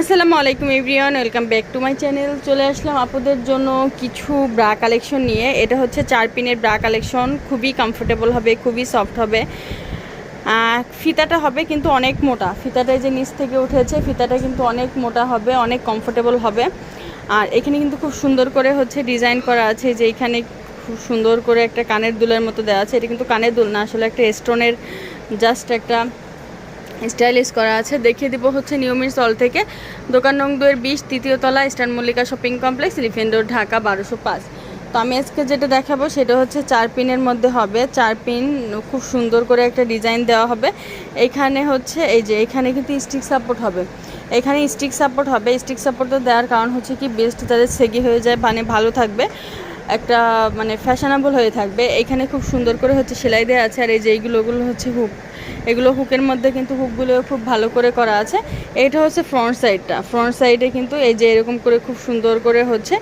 আসসালামু আলাইকুম everyone, welcome back to my channel. চলে আসলাম আপুদের জন্য কিছু ব্রা কালেকশন নিয়ে। এটা হচ্ছে চার পিনের ব্রা কালেকশন, খুবই কমফোর্টেবল হবে, খুবই সফট হবে। ফিতাটা হবে কিন্তু অনেক মোটা। ফিতাটা যে নিচ থেকে উঠেছে, ফিতাটা কিন্তু অনেক মোটা হবে, অনেক কমফোর্টেবল হবে। আর এখানে কিন্তু খুব সুন্দর করে হচ্ছে ডিজাইন করা আছে, যে এখানে খুব সুন্দর করে একটা কানের দুলের মতো দেওয়া আছে। এটা কিন্তু কানের দুল না, আসলে একটা স্টোনের জাস্ট একটা স্টাইলিশ করা আছে। দেখিয়ে দিব হচ্ছে নিয়মিত স্থল থেকে। দোকান নং দুয়ের বিশ, তৃতীয় তলা eastern Mallika shopping complex Elephant Road Dhaka বারোশো পাঁচ। তো আমি আজকে যেটা দেখাবো সেটা হচ্ছে চার পিনের মধ্যে হবে। চার পিন খুব সুন্দর করে একটা ডিজাইন দেওয়া হবে। এখানে হচ্ছে এই যে এখানে কিন্তু স্টিক সাপোর্ট হবে। এখানে স্টিক সাপোর্ট হবে। স্টিক সাপোর্টটা দেওয়ার কারণ হচ্ছে কি বেস্ট তাদের সেগি হয়ে যায় মানে ভালো থাকবে। একটা মানে ফ্যাশনেবল হয়ে থাকবে। এখানে খুব সুন্দর করে হচ্ছে সেলাই দেওয়া আছে আর এই যে এইগুলো, ওগুলো হচ্ছে হুক এগুলো হুকের মধ্যে কিন্তু হুকগুলো খুব ভালো করে করা আছে। এটা হচ্ছে ফ্রন্ট সাইডটা ফ্রন্ট সাইডে কিন্তু এই যে এরকম করে খুব সুন্দর করে হচ্ছে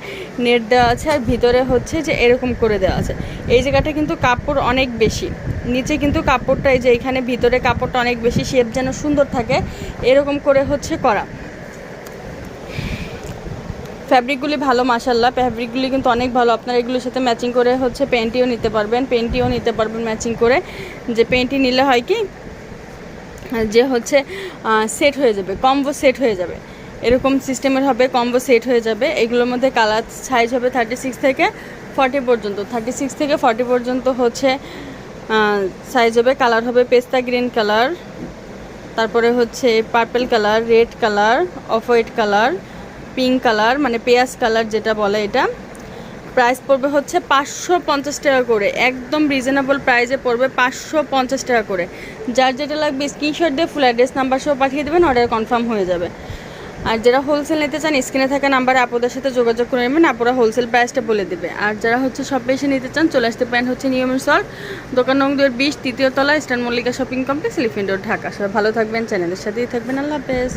নেট দেওয়া আছে আর ভিতরে হচ্ছে যে এরকম করে দেওয়া আছে। এই জায়গাটা কিন্তু কাপড় অনেক বেশি। নিচে কিন্তু কাপড়টা এই যে এখানে ভিতরে কাপড়টা অনেক বেশি শেপ যেন সুন্দর থাকে, এরকম করে হচ্ছে করা। ফ্যাব্রিকগুলি ভালো মাসাল্লাহ ফ্যাব্রিকগুলি কিন্তু অনেক ভালো। আপনারা এগুলোর সাথে ম্যাচিং করে হচ্ছে পেন্টিও নিতে পারবেন। পেন্টিও নিতে পারবেন ম্যাচিং করে। যে পেন্টি নিলে হয় কি, যে হচ্ছে সেট হয়ে যাবে কম্বো সেট হয়ে যাবে। এরকম সিস্টেমের হবে কম্বো সেট হয়ে যাবে। এগুলোর মধ্যে কালার সাইজ হবে থার্টি সিক্স থেকে ফর্টি পর্যন্ত। থার্টি সিক্স থেকে ফর্টি পর্যন্ত হচ্ছে সাইজ হবে। কালার হবে পেস্তা গ্রিন কালার তারপরে হচ্ছে purple colour red colour off white colour pink colour মানে পেঁয়াজ কালার যেটা বলে এটা। প্রাইস পড়বে হচ্ছে পাঁচশো পঞ্চাশ টাকা করে। একদম রিজনেবল প্রাইসে পড়বে পাঁচশো পঞ্চাশ টাকা করে। যার যেটা লাগবে স্ক্রিনশট দিয়ে ফুল অ্যাড্রেস নাম্বার সহ পাঠিয়ে দেবেন অর্ডার কনফার্ম হয়ে যাবে। আর যারা হোলসেল নিতে চান স্ক্রিনে থাকা নাম্বারে আপনাদের সাথে যোগাযোগ করে নেবেন আপনারা হোলসেল প্রাইসটা বলে দেবে। আর যারা হচ্ছে সব বেশি নিতে চান, চলে আসতে পারেন হচ্ছে নিয়মের সল দোকান নং দুয়ের বিশ, তৃতীয় তলা eastern Mallika shopping complex Elephant Road Dhaka. সবাই ভালো থাকবেন চ্যানেলের সাথেই থাকবেন। আল্লাহ হাফেজ।